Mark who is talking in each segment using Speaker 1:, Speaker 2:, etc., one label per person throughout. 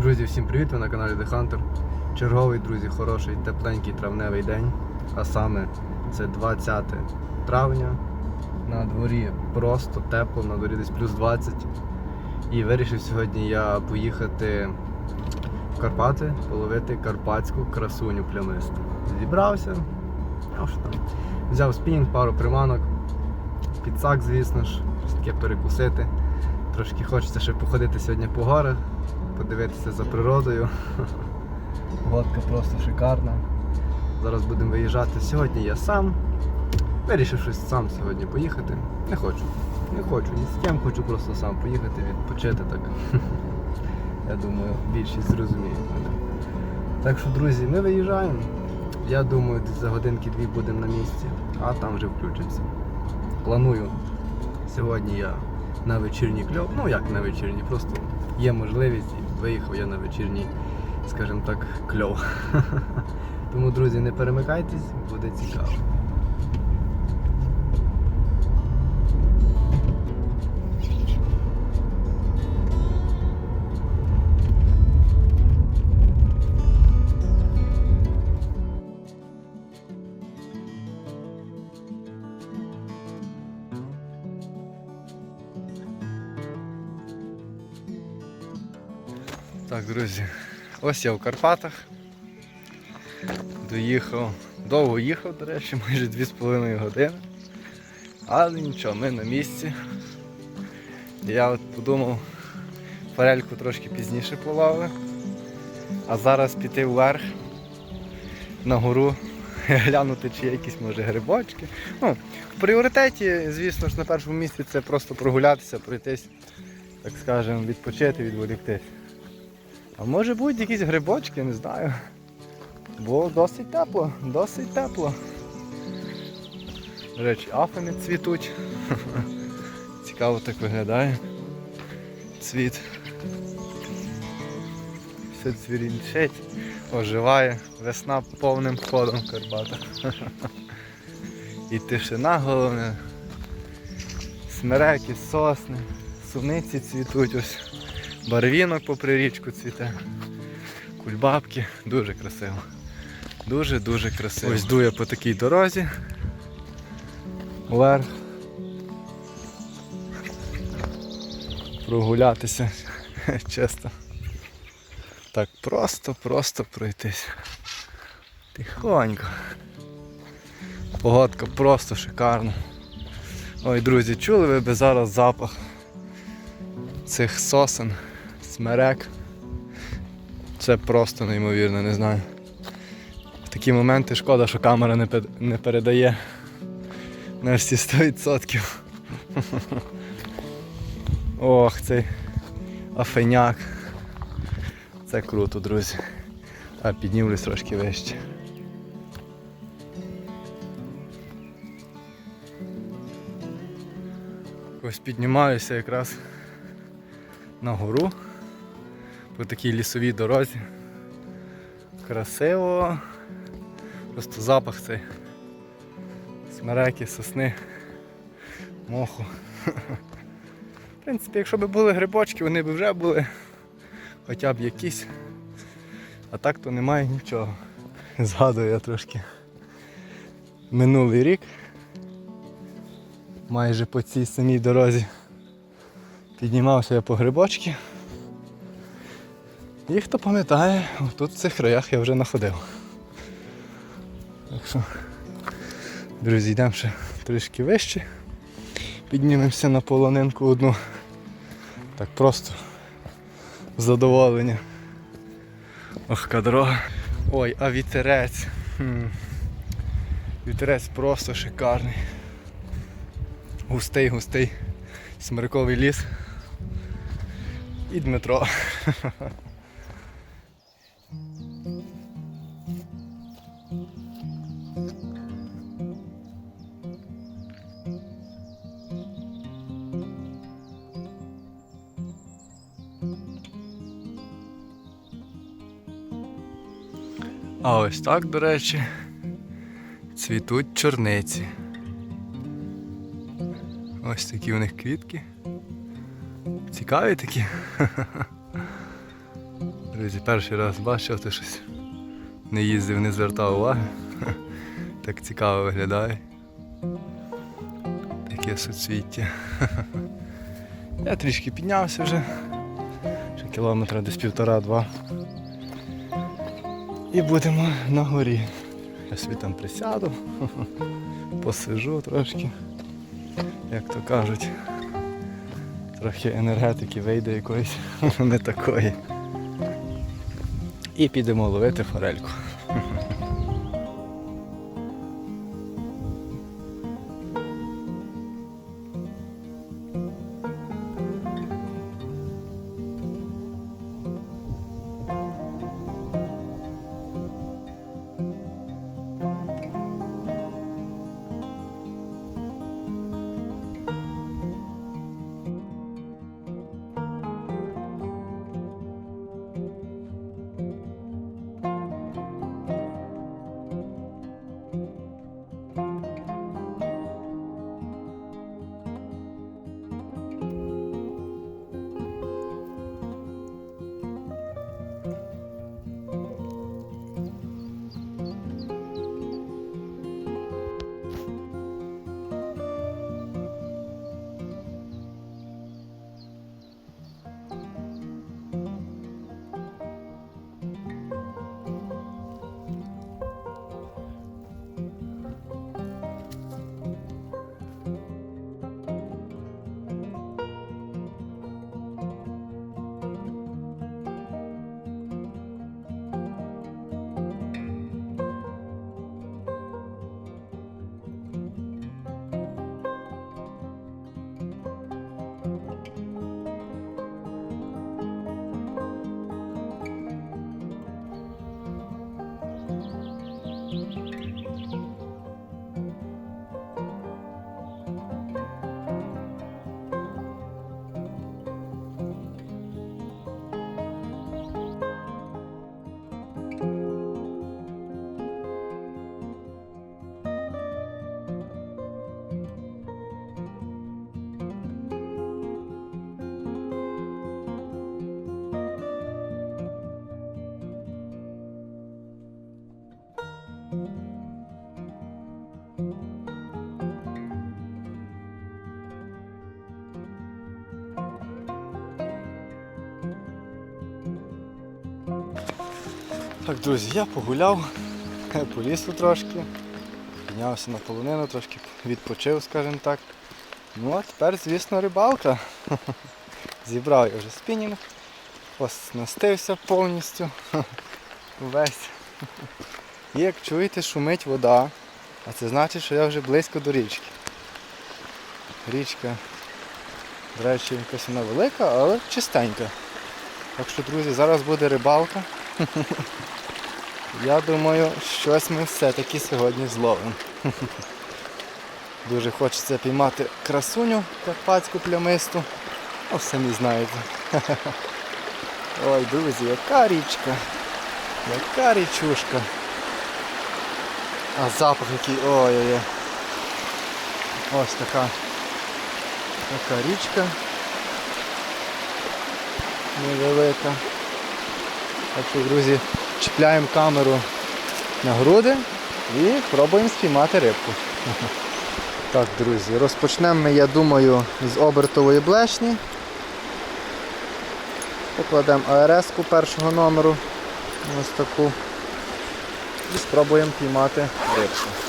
Speaker 1: Друзі, всім привіт! Ви на каналі The Hunter. Черговий, друзі, хороший, тепленький травневий день. А саме це 20 травня. На дворі просто тепло, на дворі десь плюс 20. І вирішив сьогодні я поїхати в Карпати, половити карпатську красуню плямисту. Зібрався, ну що там, взяв спінінг, пару приманок, підсак, звісно ж, таке перекусити. Трошки хочеться ще походити сьогодні по горах, подивитися за природою. Погодка просто шикарна. Зараз будемо виїжджати. Сьогодні я сам. Вирішив щось сам сьогодні поїхати. Не хочу. Не хочу ні з ким, хочу просто сам поїхати, відпочити так. Я думаю, більшість зрозуміє мене. Так що, друзі, ми виїжджаємо. Я думаю, десь за годинки-дві будемо на місці, а там вже включимося. Планую сьогодні я на вечірній кльов. Ну як на вечірній, просто є можливість і виїхав я на вечірній, скажімо так, кльов. Тому, друзі, не перемикайтесь, буде цікаво. Друзі, ось я в Карпатах. Доїхав, довго їхав, до речі, майже 2,5 години. Але нічого, ми на місці. Я от подумав, форельку трошки пізніше половив. А зараз піти вверх на гору, глянути, чи є якісь може грибочки. Ну, в пріоритеті, звісно ж, на першому місці це просто прогулятися, пройтись, так скажемо, відпочити, відволіктись. А може бути якісь грибочки, не знаю. Бо досить тепло, досить тепло. Речі, афини цвітуть. Цікаво так виглядає. Цвіт. Все цвірінчить, оживає. Весна повним ходом в Карпатах. І тишина головне. Смереки, сосни, суниці цвітуть ось. Барвінок попри річку цвіте. Кульбабки. Дуже красиво. Дуже-дуже красиво. Ось дує по такій дорозі. Вверх. Прогулятися. Чесно. Так просто-просто пройтись. Тихонько. Погодка просто шикарна. Ой, друзі, чули ви би зараз запах цих сосен, смерек. Це просто неймовірно, не знаю. В такі моменти шкода, що камера не, не передає на всі 100%. Ох, цей афеняк. Це круто, друзі. А піднімлюсь трошки вище. Ось піднімаюся якраз на гору по такій лісовій дорозі. Красиво. Просто запах цей. Смереки, сосни, моху. В принципі, якщо б були грибочки, вони б вже були хоча б якісь. А так то немає нічого. Згадую я трошки минулий рік. Майже по цій самій дорозі піднімався я по грибочки. І хто пам'ятає, тут в цих краях я вже знаходив. Так що, друзі, йдемо ще трішки вище. Піднімемося на полонинку одну. Так просто задоволення. Ох, дорога. Ой, а вітерець. Хм. Вітерець просто шикарний. Густий, густий смирковий ліс. І Дмитро. А ось так, до речі, цвітуть чорниці. Ось такі у них квітки. Цікаві такі. Друзі, перший раз бачив, ти щось не їздив, не звертав уваги. Так цікаво виглядає. Таке суцвіття. Я трішки піднявся вже. Ще кілометра десь півтора-два. І будемо на горі. Я собі там присяду, посижу трошки, як то кажуть. Трохи енергетики вийде якоїсь, не такої. І підемо ловити форельку. Так, друзі, я погуляв по лісу трошки, піднявся на полонину, трошки відпочив, скажімо так. Ну а тепер, звісно, рибалка. Зібрав я вже спінінг, оснастився повністю весь. І як чуєте, шумить вода, а це значить, що я вже близько до річки. Річка, до речі, якась вона велика, але чистенька. Так що, друзі, зараз буде рибалка. Я думаю, щось ми все-таки сьогодні зловимо. Дуже хочеться піймати красуню карпатську плямисту. Ну, самі знаєте. Ой, друзі, яка річка. Яка річушка. А запах який. Ой-ой-ой. Ось така. Така річка. Невелика. Так що, друзі, чіпляємо камеру на груди і пробуємо спіймати рибку. Так, друзі, розпочнемо ми, я думаю, з обертової блешні. Покладемо АРС-ку першого номеру. Ось таку. І спробуємо піймати рибку.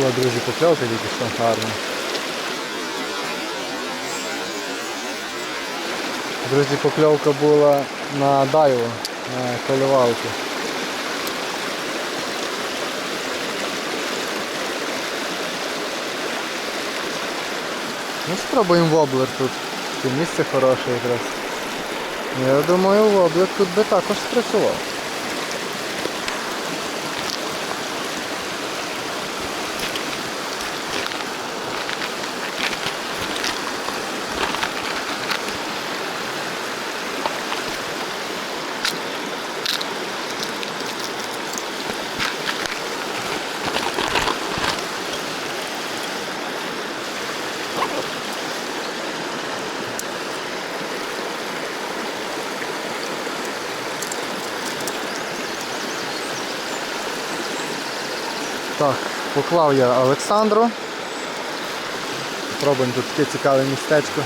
Speaker 1: була, друзі, поклявка тільки що гарна. Друзі, покльовка була на дайво, на колівалку.
Speaker 2: Ну, Спробуємо воблер тут. Це місце хороше якраз. Я думаю, воблер тут би також спрацював. Поклав я Олександру. Пробуємо тут таке цікаве містечко.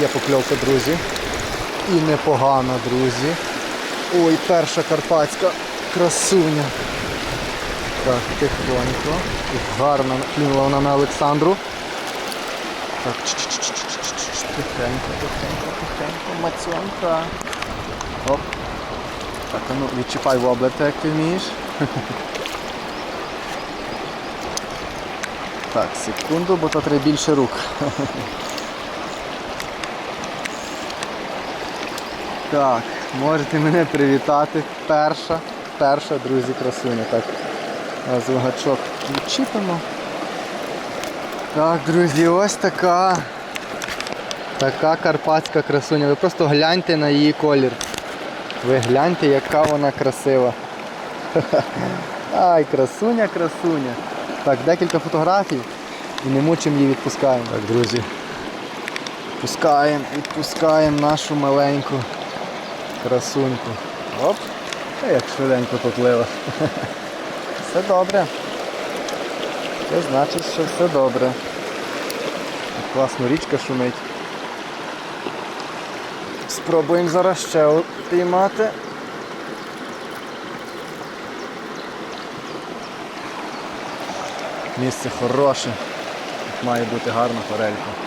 Speaker 2: Є покльовка, друзі. І непогана, друзі. Ой, перша карпатська красуня. Так, тихонько. І гарно клюнула вона на Олександру. Так, тихенько, тихенько, тихенько, мацьонка. Оп. Так, ну відчіпай воблер, так як ти вмієш. Так, секунду, бо то треба більше рук. Так, можете мене привітати. Перша, перша, друзі, красуня. Так, на гачок відчіпимо. Так, друзі, ось така. Така карпатська красуня. Ви просто гляньте на її колір. Ви гляньте, яка вона красива. Ай, красуня, красуня. Так, декілька фотографій і не мучимо її відпускаємо. Так, друзі. Відпускаємо, відпускаємо нашу маленьку красуньку. Оп. А як швиденько поплила. Все добре. Це значить, що все добре. Класно річка шумить. Спробуємо зараз ще піймати. Місце хороше. Має бути гарна форелька.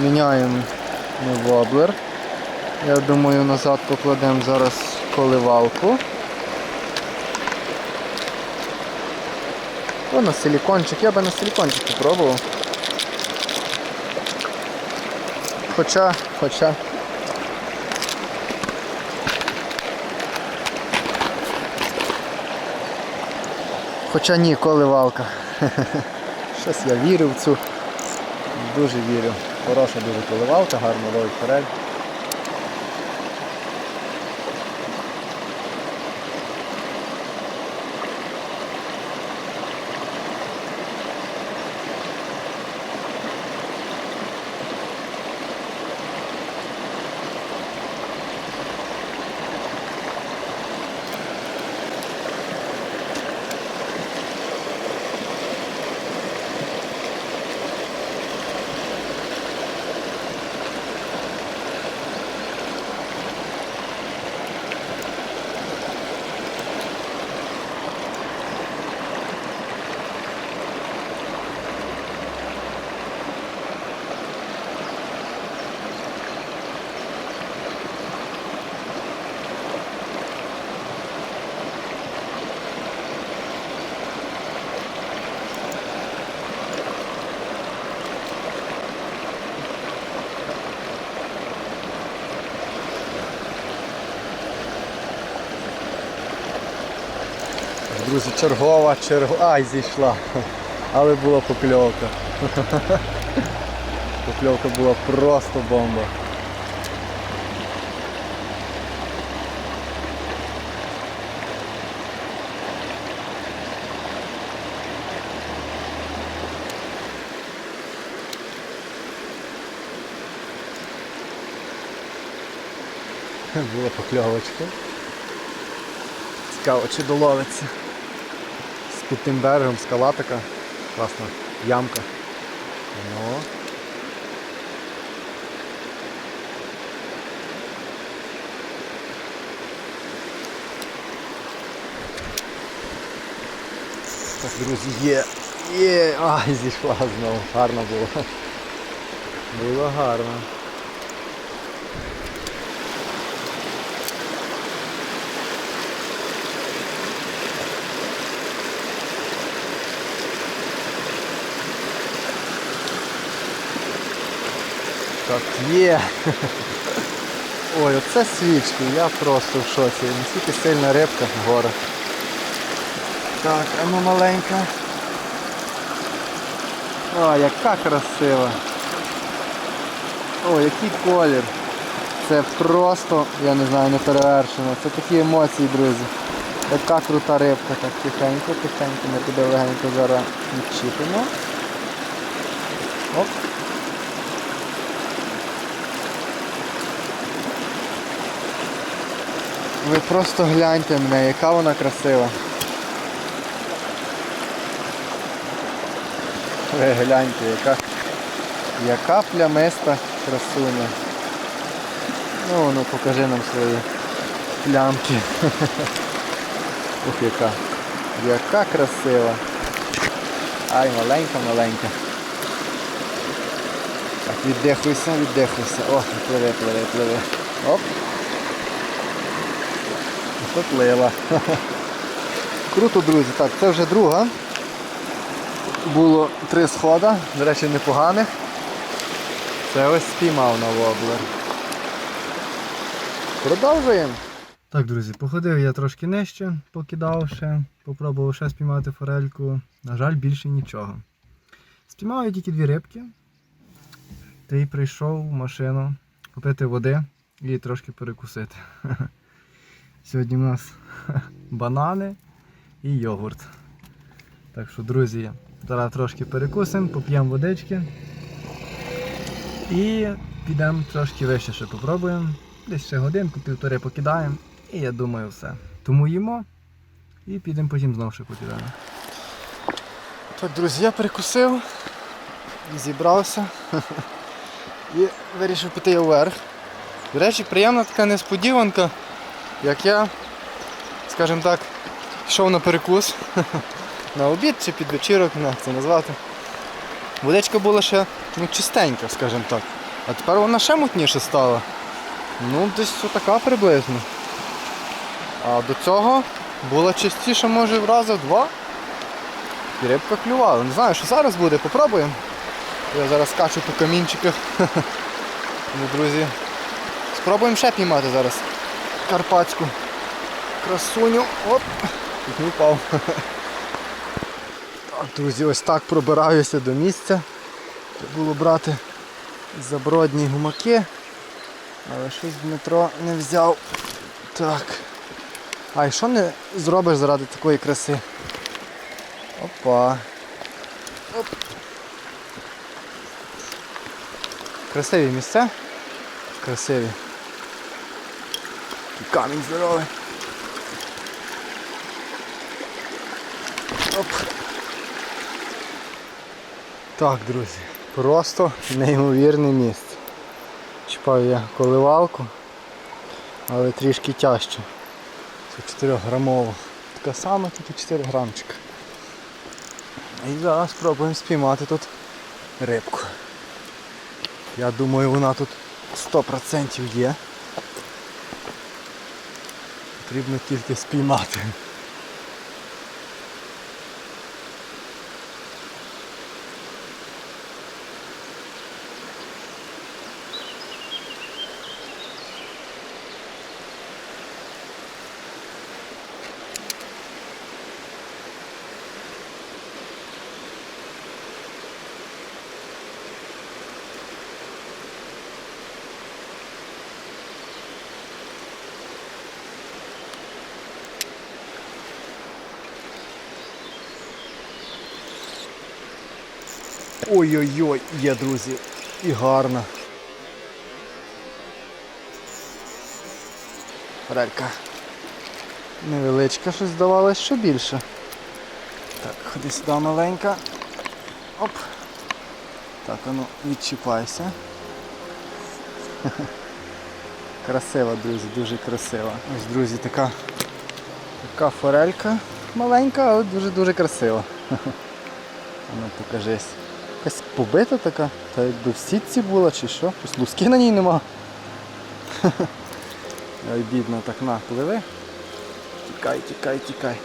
Speaker 2: Поміняємо ми воблер. Я думаю, назад покладемо зараз коливалку. О, на силікончик, я би на силікончик попробував. Хоча, хоча. Хоча ні, коливалка. Щось я вірю в цю. Дуже вірю. Хороша дуже поливалка, гарно ловить форель. Друзі, чергова, чергова. Ай, зійшла. Але була покльовка. Покльовка була просто бомба. Була покльовочка. Цікаво, чи доловиться. Під тим берегом скала така. Класна ямка. Ну. Так, друзі, є. Є. Ай, зійшла знову. Гарно було. Було гарно. Так, є. Ой, оце свічки, я просто в шоці. Наскільки сильна рибка в горах. Так, а ну маленька. О, яка красива. О, який колір. Це просто, я не знаю, не перевершено. Це такі емоції, друзі. Яка крута рибка. Так, тихенько, тихенько, ми туди легенько зараз відчіпимо. Оп. Ви просто гляньте мене, яка вона красива. Ви гляньте, яка, яка плямиста красуня. Ну, ну покажи нам свої плямки. Ух, яка. Яка красива. Ай, маленька, маленька. Так, віддихуйся, віддихуйся. О, пливе, пливе, пливе. Оп. Поплила. Круто, друзі. Так, це вже друга. Було три схода, до речі, непоганих. Це ось спіймав на воблер. Продовжуємо.
Speaker 1: Так, друзі, походив я трошки нижче, покидав ще, попробував ще спіймати форельку. На жаль, більше нічого. Спіймав я тільки дві рибки. Та й прийшов в машину купити води і трошки перекусити. Сьогодні у нас банани і йогурт. Так що, друзі, зараз трошки перекусимо, поп'ємо водички. І підемо трошки вище ще попробуємо. Десь ще годинку, півтори покидаємо. І я думаю все. Тому їмо і підемо потім знову ще покидаємо.
Speaker 2: Так, друзі, я перекусив зібрався. І вирішив піти вверх. До речі, приємна така несподіванка, як я, скажімо так, йшов на перекус на обід чи під вечірок, як це назвати. Водичка була ще ну, чистенька, скажімо так. А тепер вона ще мутніше стала. Ну, десь така приблизно. А до цього була чистіша, може, в рази два. І рибка клювала. Не знаю, що зараз буде, попробуємо. Я зараз скачу по камінчиках. Ну, друзі. Спробуємо ще піймати зараз. Карпатську красуню. Оп! Тут не впав. Друзі, ось так пробираюся до місця. Треба було брати забродні гумаки. Але щось Дмитро не взяв. Так. А і що не зробиш заради такої краси? Опа. Оп. Красиві місця. Красиві. Камінь здоровий. Оп. Так, друзі, просто неймовірне місце. Чіпаю я коливалку, але трішки тяжче. Це 4 грамово. Така сама, тільки 4 грамчика. І зараз спробуємо спіймати тут рибку. Я думаю, вона тут 100% є. Потрібно тільки спіймати. Ой-ой-ой, є, друзі. І гарна. Форелька. Невеличка, щось здавалось, що більше. Так, ходи сюди маленька. Оп. Так, а ну відчіпайся. Красива, друзі, дуже красива. Ось, друзі, така, така форелька. Маленька, але дуже-дуже красива. Ну, покажись. Якась побита така, та якби в сітці була чи що, щось луски на ній нема. Ой, бідно, так на, пливи. Тікай, тікай, тікай.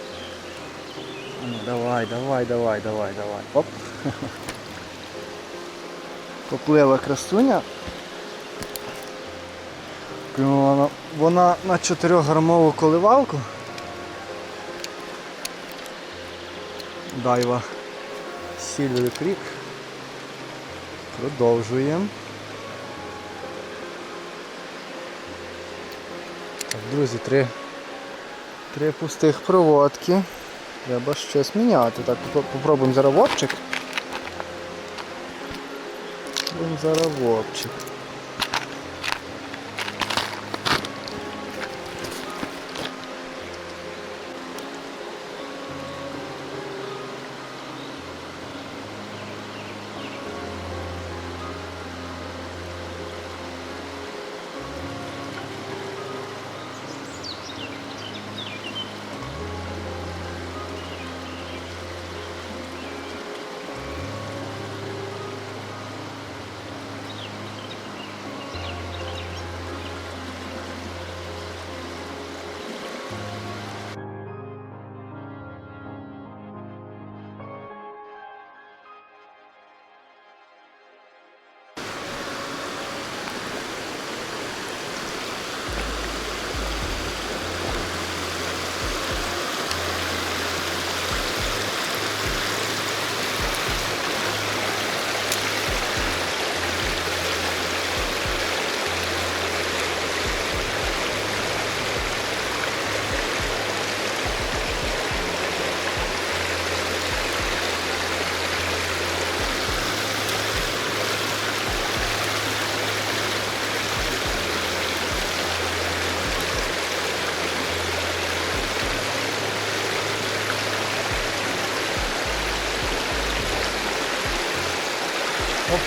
Speaker 2: Ну, давай, давай, давай, давай, давай. Оп. Поплила красуня. Вона, вона на 4-грамову коливалку. Дайва Сільвер Крік. Продовжуємо. Так, друзі, три, три пустих проводки. Треба щось міняти. Так, попро- попробуємо зараз вовчик. Попробуємо зараз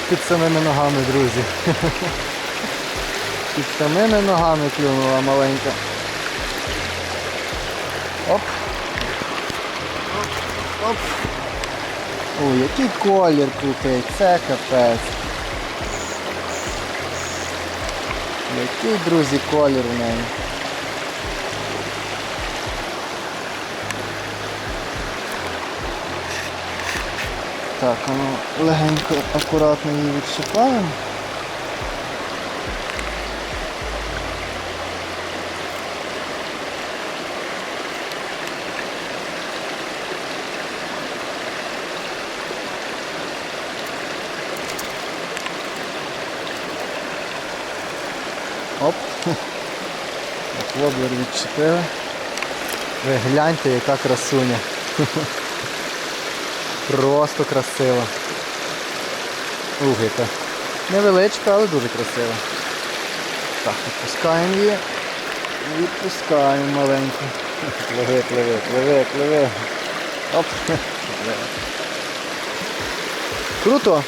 Speaker 2: під самими ногами, друзі. Під самими ногами клюнула маленька. Оп. Оп. Ой, який колір крутий, це капець. Який, друзі, колір в неї. Так, ну легенько, акуратно її відшипаємо. Оп. Воблер відчепили. Ви гляньте, яка красуня. Просто красиво. Ух, яка. Невеличка, але дуже красива. Так, відпускаємо її. Відпускаємо маленьку. Пливи, пливи, пливи, пливи. Оп. Круто.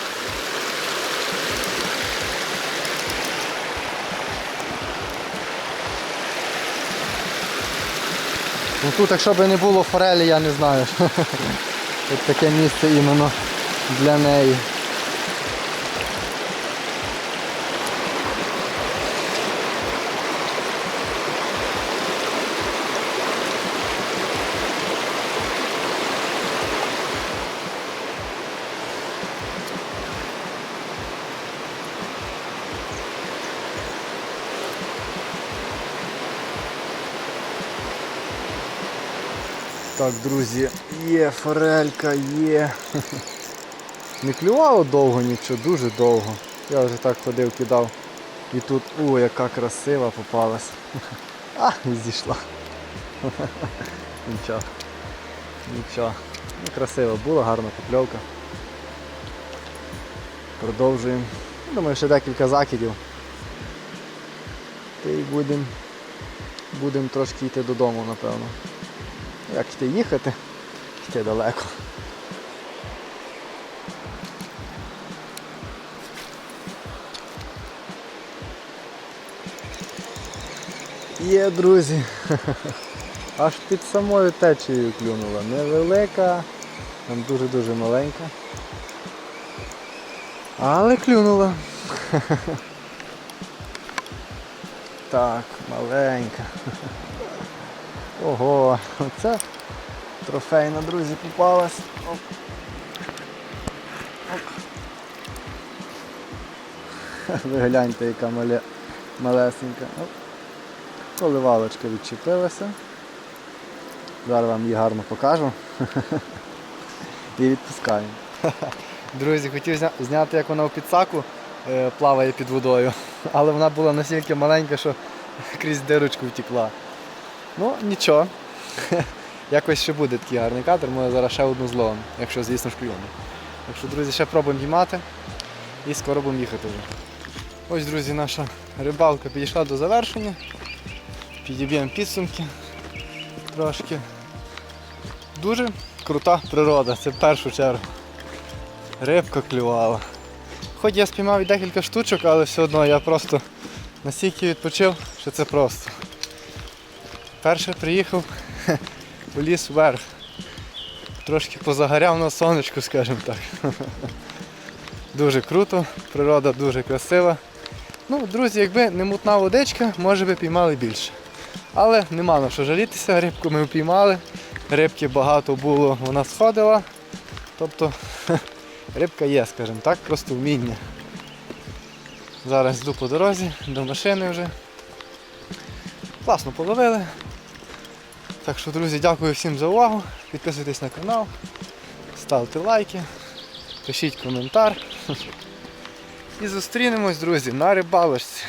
Speaker 2: Ну тут, якщо б не було форелі, я не знаю. Тут таке місце іменно для неї. Так, друзі, є форелька, є. Не клювало довго нічого, дуже довго. Я вже так ходив, кидав. І тут, о, яка красива попалась. А, і зійшла. Нічого. Нічого. Ну, красиво було, гарна покльовка. Продовжуємо. Думаю, ще декілька закидів. Та й будемо будем трошки йти додому, напевно. Як йти їхати? Йти далеко. Є, друзі. Аж під самою течією клюнула. Невелика, там дуже-дуже маленька. Але клюнула. Так, маленька. Ого, оце трофейна, друзі, попалась. Оп. Оп. Ви гляньте, яка маля... малесенька. Оп. Коливалочка відчепилася. Зараз вам її гарно покажу. І відпускаємо. Друзі, хотів зняти, як вона у підсаку е, плаває під водою, але вона була настільки маленька, що крізь дирочку втекла. Ну, нічого. Якось ще буде такий гарний кадр, може зараз ще одну зловимо, якщо, звісно, клюне. Так що, друзі, ще пробуємо знімати і скоро будемо їхати вже. Ось, друзі, наша рибалка підійшла до завершення. Підіб'ємо підсумки трошки. Дуже крута природа, це в першу чергу. Рибка клювала. Хоч я спіймав і декілька штучок, але все одно я просто настільки відпочив, що це просто. Перше приїхав ліс вверх. Трошки позагоряв на сонечку, скажімо так. Дуже круто, природа дуже красива. Ну, друзі, якби не мутна водичка, може би піймали більше. Але нема на що жалітися, рибку ми впіймали, рибки багато було, вона сходила. Тобто рибка є, скажімо так, просто вміння. Зараз йду по дорозі, до машини вже. Класно половили. Так що, друзі, дякую всім за увагу. Підписуйтесь на канал, ставте лайки, пишіть коментар. І зустрінемось, друзі, на рибалочці.